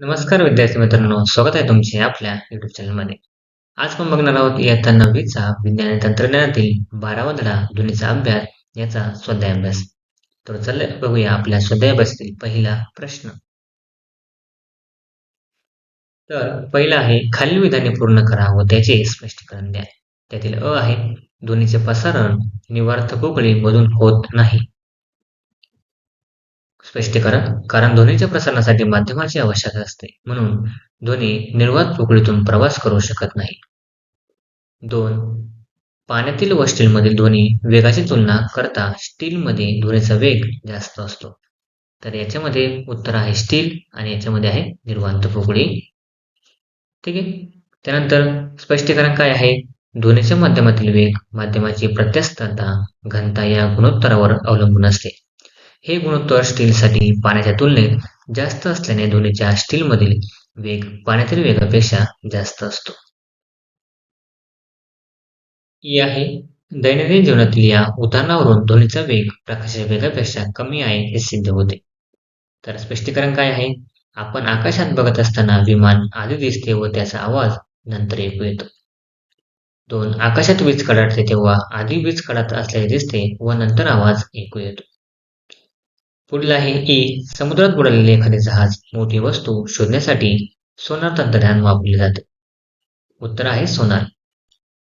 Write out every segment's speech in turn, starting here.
नमस्कार विद्यार्थी मित्रांनो स्वागत आहे तुमचे आपल्या युट्यूब चॅनलमध्ये आज आपण बघणार आहोत इयत्ता नववीचा विज्ञान आणि तंत्रज्ञानातील बारावा धडा ध्वनीचा अभ्यास याचा स्वाध्याय अभ्यास तर चल बघूया आपल्या स्वाध्याय अभ्यासातील पहिला प्रश्न. तर पहिला आहे खालील विधाने पूर्ण करा व त्याचे स्पष्टीकरण द्या. त्यातील अ आहे ध्वनीचे प्रसारण निवार्थ कोकळी मधून होत नाही. स्पष्टीकरण कारण ध्वनीच्या प्रसारणासाठी माध्यमाची आवश्यकता असते. म्हणून ध्वनी निर्वात पोकळीतून प्रवास करू शकत नाही. दोन पाण्यातील व स्टीलमधील ध्वनी वेगाची तुलना करता स्टीलमध्ये ध्वनीचा वेग जास्त असतो. तर याच्यामध्ये उत्तर आहे स्टील आणि याच्यामध्ये आहे निर्वांत पोकळी ठीक आहे? त्यानंतर स्पष्टीकरण काय आहे? ध्वनीच्या माध्यमातील वेग माध्यमाची प्रत्यस्थता घनता या गुणोत्तरावर अवलंबून असते. हे गुणोत्तर स्टीलसाठी पाण्याच्या तुलनेत जास्त असल्याने ध्वनीच्या स्टीलमधील वेग पाण्यातील वेगापेक्षा जास्त असतो. ई आहे दैनंदिन जीवनातील या उदाहरणावरून ध्वनीचा वेग प्रकाशाच्या वेगापेक्षा कमी आहे हे सिद्ध होते. तर स्पष्टीकरण काय आहे? आपण आकाशात बघत असताना विमान आधी दिसते व त्याचा आवाज नंतर ऐकू येतो. दोन आकाशात वीज कडाडते तेव्हा आधी वीज कडात असल्याचे दिसते व नंतर आवाज ऐकू येतो. पुढील आहे एक समुद्रात बुडालेले एखादे जहाज मोठी वस्तू शोधण्यासाठी सोनार तंत्रज्ञान वापरले जाते. उत्तर आहे सोनार.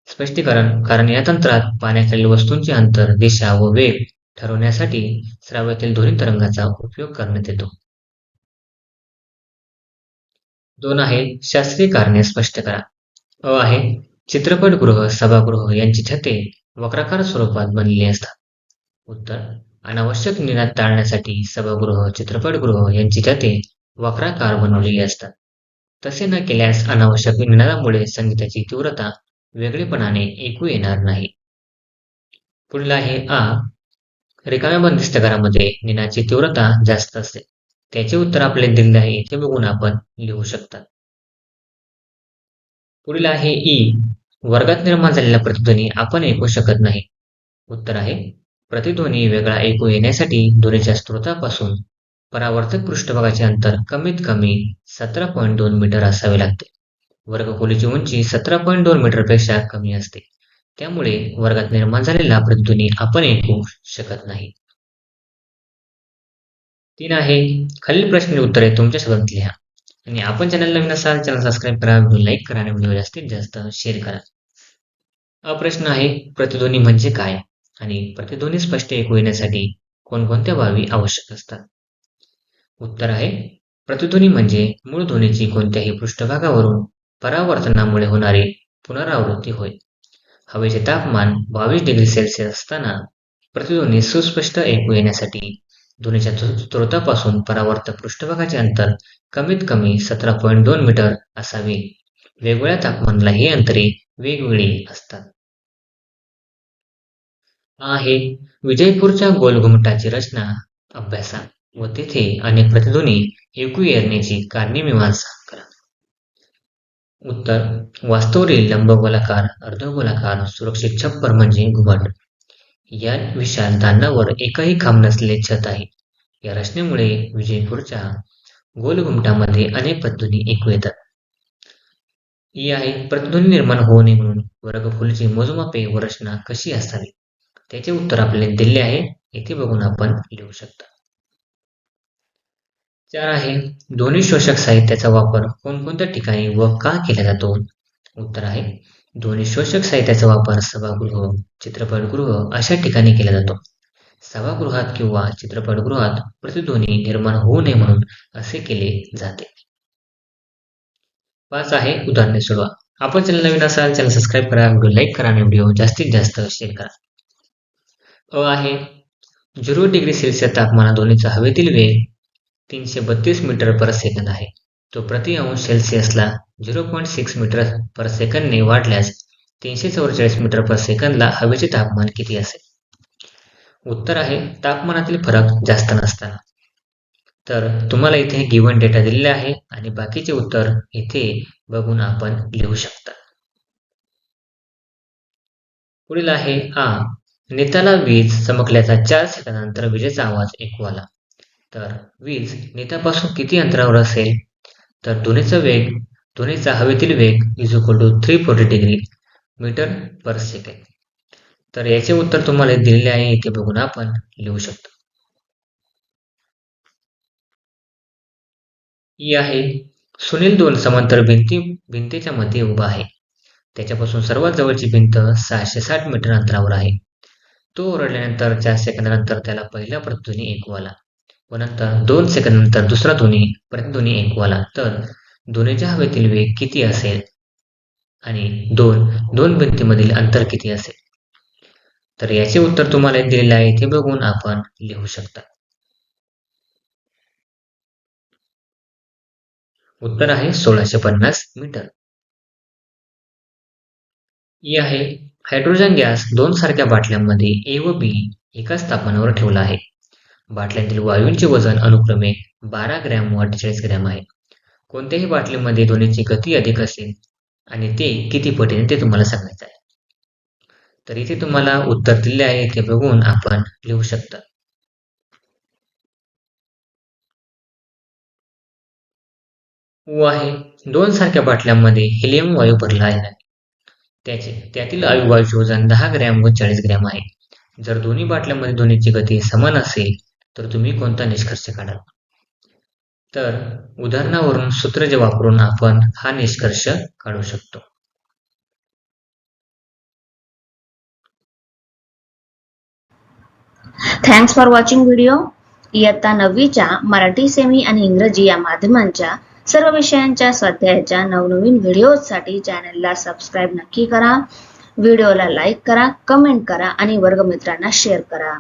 स्पष्टीकरण कारण या तंत्रात पाण्याखालील वस्तूंचे अंतर दिशा व वेग ठरवण्यासाठी श्राव्यातील ध्वनी तरंगाचा उपयोग करण्यात येतो. दोन आहे शास्त्रीय कारणे स्पष्ट करा. अ आहे चित्रपटगृह सभागृह यांची छते वक्राकार स्वरूपात बनलेली असतात. उत्तर अनावश्यक निनाद टाळण्यासाठी सभागृह चित्रपटगृह यांची छते वक्राकार बनवलेली असतात. तसे न केल्यास अनावश्यक निनादामुळे संगीताची तीव्रता वेगळेपणाने ऐकू येणार नाही. पुढील आहे आ. रिकाम्या बंदिस्त घरामध्ये निनाची तीव्रता जास्त असते. त्याचे उत्तर आपले दिले आहे ते बघून आपण लिहू शकता. पुढील आहे ई. वर्गात निर्माण झालेला प्रतिध्वनी आपण ऐकू शकत नाही. उत्तर आहे प्रतिध्वनी वेगळा ऐकू येण्यासाठी ध्वनीच्या स्रोतापासून परावर्तक पृष्ठभागाचे अंतर कमीत कमी सतरा पॉईंट दोन मीटर असावे लागते. वर्गखोलीची उंची सतरा पॉईंट दोन मीटरपेक्षा कमी असते. त्यामुळे वर्गात निर्माण झालेला प्रतिध्वनी आपण ऐकू शकत नाही. तीन आहे खालील प्रश्न उत्तरे तुमच्या शब्दात लिहा. आणि आपण चॅनल नवीन असाल चॅनल सबस्क्राईब करा व्हिडिओ लाईक करा आणि व्हिडिओ जास्तीत जास्त शेअर करा. हा प्रश्न आहे प्रतिध्वनी म्हणजे काय? आणि प्रतिध्वनी स्पष्ट ऐकू येण्यासाठी कोणकोणत्या बाबी आवश्यक असतात? उत्तर आहे प्रतिध्वनी म्हणजे मूळ ध्वनीची कोणत्याही पृष्ठभागावरून परावर्तनामुळे होणारी पुनरावृत्ती होय. हवेचे तापमान बावीस डिग्री सेल्सिअस असताना प्रतिध्वनी सुस्पष्ट ऐकू येण्यासाठी ध्वनीच्या स्रोतापासून परावर्तक पृष्ठभागाचे अंतर कमीत कमी सतरा पॉईंट दोन मीटर असावे. वेगवेगळ्या तापमानाला ही अंतरे वेगवेगळी असतात. आहे. विजयपूरच्या गोलघुमटाची रचना अभ्यासा व तेथे अनेक प्रतिध्वनी ऐकू येण्याची कारणे मीमांसा करा उत्तर वास्तवरील लंबगोलाकार अर्धगोलाकार सुरक्षित छप्पर म्हणजे घुमट. या विशाल दांडावर एकही खांब नसलेले छत आहे. या रचनेमुळे विजयपूरच्या गोलघुमटामध्ये अनेक प्रतिध्वनी ऐकू येतात. ही आहे प्रतिध्वनी निर्माण होऊ नये म्हणून वर्गफुलची मोजमापे व रचना कशी असावी? त्याचे उत्तर आपल्याला दिले आहे. येथे बघून आपण लिहू शकता. चार आहे. ध्वनी शोषक साहित्याचा वापर कोणकोणत्या ठिकाणी व का केला जातो? उत्तर आहे. ध्वनी शोषक साहित्याचा वापर सभागृह चित्रपटगृह अशा ठिकाणी केला जातो. सभागृहात किंवा चित्रपटगृहात प्रतिध्वनी निर्माण होऊ नये म्हणून असे केले जाते. पाच आहे. उदाहरणे सोडवा. आपण चॅनल नवीन असाल चॅनल सबस्क्राईब करा व्हिडिओ लाईक करा आणि व्हिडिओ जास्तीत जास्त शेअर करा. अ आहे. झिरो डिग्री सेल्सिअस तापमानात दोन्हीचा हवेतील वेग तीनशे बत्तीस मीटर पर सेकंद आहे. तो प्रति अंश सेल्सिअसला zero point six metre per सेकंदने वाढल्यास तीनशे चौवेचाळीस मीटर पर सेकंदला हवेचे तापमान किती असेल? उत्तर आहे तापमानातील फरक जास्त नसताना. तर तुम्हाला इथे गिवन डेटा दिलेला आहे आणि बाकीचे उत्तर इथे बघून आपण लिहू शकता. पुढील आहे आ. नेताला वीज चमकल्याचा चार सेकंदानंतर विजेचा आवाज ऐकू आला. तर वीज नेतापासून किती अंतरावर असेल? तर ध्वनीचा वेग ध्वनीचा हवेतील वेग is equal to three forty degree metre per second तर याचे उत्तर तुम्हाला दिलेले आहे इथे बघून आपण लिहू शकतो. ई आहे. सुनील दोन समांतर भिंती भिंतीच्या मध्ये उभा आहे. त्याच्यापासून सर्वात जवळची भिंत सहाशे साठ मीटर अंतरावर आहे. तो ओरडल्यानंतर चार सेकंदानंतर त्याला पहिला प्रतिध्वनी ऐकू आला व नंतर दोन सेकंदानंतर दुसरा ध्वनी प्रतिध्वनी ऐकू आला तर ध्वनीच्या हवेतील वेग किती असेल? आणि दोन दोन भिंतीमधील अंतर किती असेल? तर याचे उत्तर तुम्हाला दिलेले आहे ते बघून आपण लिहू शकता. उत्तर आहे सोळाशे पन्नास मीटर. ही आहे हायड्रोजन गॅस दोन सारख्या बाटल्यांमध्ये ए व बी एकाच तापमानावर ठेवला आहे. बाटल्यांतील वायूंचे वजन अनुक्रमे बारा ग्रॅम व अठ्ठेचाळीस ग्रॅम आहे. कोणत्याही बाटलीमध्ये ध्वनीची गती अधिक असेल आणि ते किती पटीने ते तुम्हाला सांगायचं आहे. तर इथे तुम्हाला उत्तर दिले आहे ते बघून आपण लिहू शकता. ऊ आहे. दोन सारख्या बाटल्यांमध्ये हेलियम वायू भरला आहे. त्याचे त्यातील वायूचे वजन दहा ग्रॅम व चाळीस ग्रॅम आहे. जर दोन्ही बाटल्यांमध्ये दोन्हीची गती समान असेल तर तुम्ही कोणता निष्कर्ष काढाल? तर उदाहरणावरून सूत्र जे वापरून आपण हा निष्कर्ष काढू शकतो. थँक्स फॉर वॉचिंग व्हिडिओ इयत्ता नववीच्या मराठी सेमी आणि इंग्रजी या माध्यमांच्या सर्व विषयांच्या स्वाध्यायाच्या नवनवीन व्हिडिओसाठी चॅनलला सबस्क्राईब नक्की करा. व्हिडिओला लाईक करा कमेंट करा आणि वर्गमित्रांना शेअर करा.